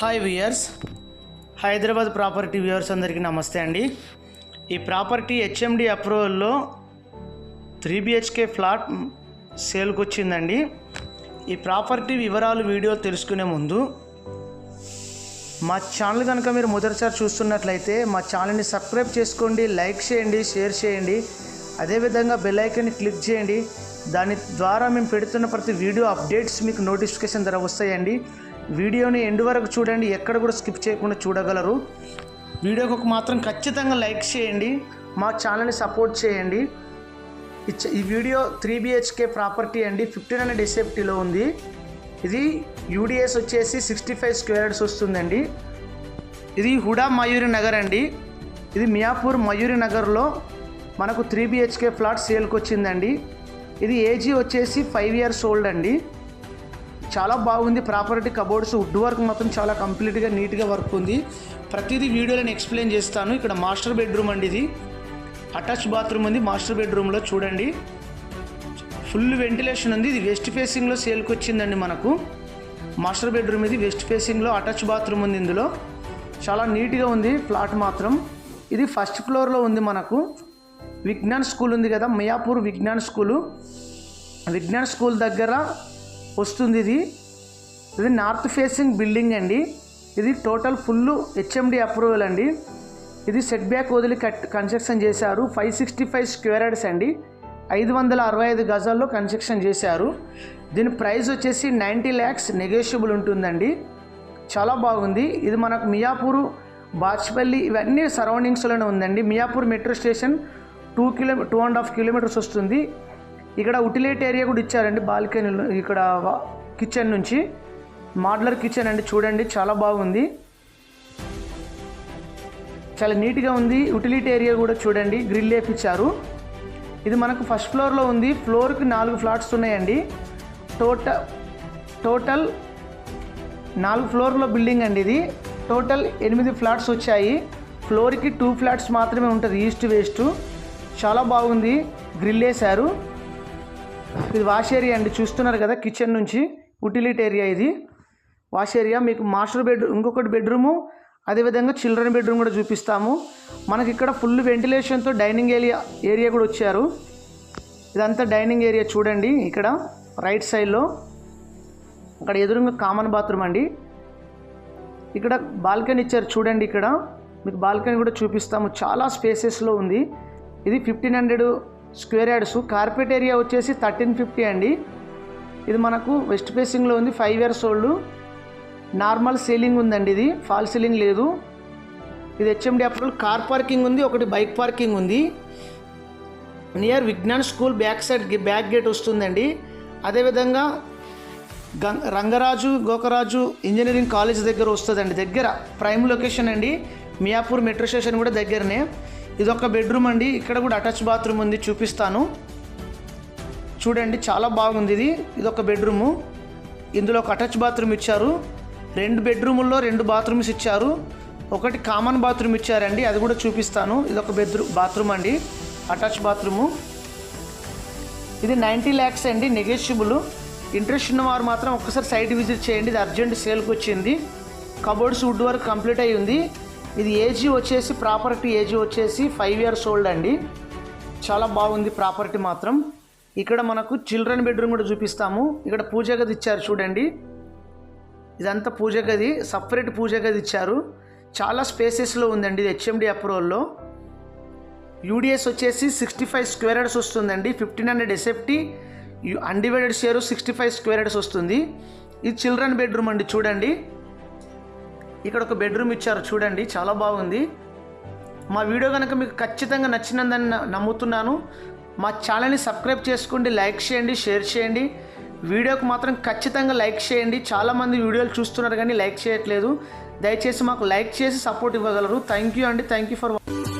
Hi viewers Hyderabad property viewers అందరికీ నమస్తే అండి. ఈ property HMD అప్రూవల్లో three B H K flat సేల్కి వచ్చిందండి ఈ ప్రాపర్టీ వివరాలు వీడియో తెలుసుకునే ముందు మా ఛానల్ కనుక మీరు మొదటిసారి చూస్తున్నట్లయితే మా ఛానల్ని సబ్స్క్రైబ్ చేసుకోండి లైక్ చేయండి షేర్ చేయండి. అదేవిధంగా బెల్ ఐకన్ని క్లిక్ చేయండి. దాని ద్వారా మేము పెడుతున్న ప్రతి వీడియో అప్డేట్స్ మీకు నోటిఫికేషన్ ద్వారా వస్తాయండి. వీడియోని ఎండ్ వరకు చూడండి ఎక్కడ కూడా స్కిప్ చేయకుండా చూడగలరు. వీడియోకి ఒక మాత్రం ఖచ్చితంగా లైక్ చేయండి మా ఛానల్ని సపోర్ట్ చేయండి. ఈ video three B H K property అండి ఫిఫ్టీన్ హండ్రెడ్ ఎస్ఎఫ్టీలో ఉంది. ఇది యూడిఎస్ వచ్చేసి సిక్స్టీ ఫైవ్ స్క్వేర్స్ వస్తుందండి. ఇది హుడా మయూరి నగర్ అండి. ఇది మియాపూర్ మయూరి నగర్లో మనకు త్రీ బిహెచ్కే ఫ్లాట్ సేల్కి వచ్చిందండి ఇది ఏజీ వచ్చేసి ఫైవ్ ఇయర్స్ ఓల్డ్ అండి. చాలా బాగుంది. ప్రాపర్టీ కబోర్డ్స్ వుడ్ వర్క్ మొత్తం చాలా కంప్లీట్గా నీట్గా వర్క్ ఉంది. ప్రతిదీ వీడియోలో నేను ఎక్స్ప్లెయిన్ చేస్తాను. ఇక్కడ మాస్టర్ బెడ్రూమ్ అండి ఇది. అటాచ్ బాత్రూమ్ ఉంది. మాస్టర్ బెడ్రూమ్లో చూడండి. ఫుల్ వెంటిలేషన్ ఉంది. ఇది వెస్ట్ ఫేసింగ్లో సేల్కి వచ్చిందండి మనకు. మాస్టర్ బెడ్రూమ్ ఇది వెస్ట్ ఫేసింగ్లో అటాచ్ బాత్రూమ్ ఉంది ఇందులో. చాలా నీట్గా ఉంది. ఫ్లాట్ మాత్రం. ఇది ఫస్ట్ ఫ్లోర్లో ఉంది మనకు. విజ్ఞాన్ స్కూల్ ఉంది కదా మియాపూర్ విజ్ఞాన్ స్కూలు. విజ్ఞాన్ స్కూల్ దగ్గర వస్తుంది ఇది. ఇది నార్త్ ఫేసింగ్ బిల్డింగ్ అండి. ఇది టోటల్ ఫుల్ హెచ్ఎండి అప్రూవల్ అండి. ఇది సెట్ బ్యాక్ వదిలి కట్ కన్స్ట్రక్షన్ చేశారు. Five sixty five square yards అండి. ఐదు వందల అరవై ఐదు గజాల్లో కన్స్ట్రక్షన్ చేశారు. దీని ప్రైస్ వచ్చేసి నైంటీ ల్యాక్స్ నెగోషియబుల్ ఉంటుందండి. చాలా బాగుంది. ఇది మనకు మియాపూర్ బాచ్పల్లి ఇవన్నీ సరౌండింగ్స్లోనే ఉందండి. Miyapur metro station two kilo two and half kilometres వస్తుంది. ఇక్కడ ఉటిలేట్ ఏరియా కూడా ఇచ్చారండి బాల్కనీలో ఇక్కడ కిచెన్ నుంచి. మాడ్లర్ కిచెన్ అండి చూడండి చాలా బాగుంది. చాలా నీట్గా ఉంది. యుటిలిటీ ఏరియా కూడా చూడండి గ్రిల్ వేపించారు ఇది మనకు ఫస్ట్ ఫ్లోర్లో ఉంది. ఫ్లోర్కి నాలుగు ఫ్లాట్స్ ఉన్నాయండి. టోటల్ టోటల్ నాలుగు ఫ్లోర్లో బిల్డింగ్ అండి ఇది. టోటల్ ఎనిమిది ఫ్లాట్స్ వచ్చాయి. ఫ్లోర్కి టూ ఫ్లాట్స్ మాత్రమే ఉంటుంది ఈస్ట్ వెస్ట్. చాలా బాగుంది. గ్రిల్ వేశారు. ఇది వాష్ ఏరియా అండి. చూస్తున్నారు కదా కిచెన్ నుంచి ఉటిలిటీ ఏరియా ఇది. వాష్ ఏరియా మీకు మాస్టర్ బెడ్ ఇంకొకటి బెడ్రూము అదేవిధంగా చిల్డ్రన్ బెడ్రూమ్ కూడా చూపిస్తాము. మనకి ఇక్కడ ఫుల్ వెంటిలేషన్తో డైనింగ్ ఏరియా ఏరియా కూడా వచ్చారు. ఇదంతా డైనింగ్ ఏరియా చూడండి ఇక్కడ రైట్ సైడ్లో అక్కడ ఎదురుగా కామన్ బాత్రూమ్ అండి. ఇక్కడ బాల్కనీ ఇచ్చారు చూడండి ఇక్కడ. మీకు బాల్కనీ కూడా చూపిస్తాము. చాలా స్పేసెస్లో ఉంది. ఇది fifteen hundred square yards carpet area వచ్చేసి థర్టీన్ ఫిఫ్టీ అండి. ఇది మనకు వెస్ట్ ఫేసింగ్లో ఉంది five years old normal ceiling ఉందండి ఇది. ఫాల్ సీలింగ్ లేదు. ఇది హెచ్ఎండి అప్రూవల్ కార్ పార్కింగ్ ఉంది ఒకటి బైక్ పార్కింగ్ ఉంది. Near Vignan school back side back gate వస్తుందండి. అదేవిధంగా గం రంగరాజు గోకరాజు ఇంజనీరింగ్ కాలేజ్ దగ్గర వస్తుందండి. దగ్గర ప్రైమ్ లొకేషన్ అండి. మియాపూర్ మెట్రో స్టేషన్ కూడా దగ్గరనే. ఇది ఒక బెడ్రూమ్ అండి. ఇక్కడ కూడా అటాచ్ బాత్రూమ్ ఉంది చూపిస్తాను. చూడండి చాలా బాగుంది ఇది. ఇది ఒక బెడ్రూము. ఇందులో ఒక అటాచ్ బాత్రూమ్ ఇచ్చారు. రెండు బెడ్రూముల్లో రెండు బాత్రూమ్స్ ఇచ్చారు. ఒకటి కామన్ బాత్రూమ్ ఇచ్చారండి. అది కూడా చూపిస్తాను. ఇది ఒక బెడ్రూమ్ బాత్రూమ్ అండి. Attach bathroom. ఇది నైంటీ ల్యాక్స్ అండి నెగోషియబుల్. ఇంట్రెస్ట్ ఉన్నవారు మాత్రం ఒక్కసారి సైట్ విజిట్ చేయండి. ఇది అర్జెంట్ సేల్కి వచ్చింది కబోర్డ్స్ వుడ్ వర్క్ కంప్లీట్ అయ్యి ఉంది ఇది ఏజీ వచ్చేసి ప్రాపర్టీ ఏజీ వచ్చేసి ఫైవ్ ఇయర్స్ ఓల్డ్ అండి. చాలా బాగుంది ప్రాపర్టీ మాత్రం. ఇక్కడ మనకు చిల్డ్రన్ బెడ్రూమ్ కూడా చూపిస్తాము. ఇక్కడ పూజ గది ఇచ్చారు చూడండి. ఇదంతా పూజ గది సపరేట్ పూజ గది ఇచ్చారు. చాలా స్పేసెస్లో ఉందండి ఇది హెచ్ఎండి అప్రూవల్లో యూడిఎస్ వచ్చేసి సిక్స్టీ ఫైవ్ స్క్వేర్ యార్డ్స్ వస్తుందండి fifteen hundred S F T undivided share sixty five square yards వస్తుంది. ఇది చిల్డ్రన్ బెడ్రూమ్ అండి చూడండి. ఇక్కడ ఒక బెడ్రూమ్ ఇచ్చారు చూడండి చాలా బాగుంది. మా వీడియో కనుక మీకు ఖచ్చితంగా నచ్చినందని నమ్ముతున్నాను. మా ఛానల్ని సబ్స్క్రైబ్ చేసుకోండి లైక్ చేయండి షేర్ చేయండి. వీడియోకి మాత్రం ఖచ్చితంగా లైక్ చేయండి. చాలామంది వీడియోలు చూస్తున్నారు కానీ లైక్ చేయట్లేదు. దయచేసి మాకు లైక్ చేసి సపోర్ట్ ఇవ్వగలరు. థ్యాంక్ యూ అండి. Thank you for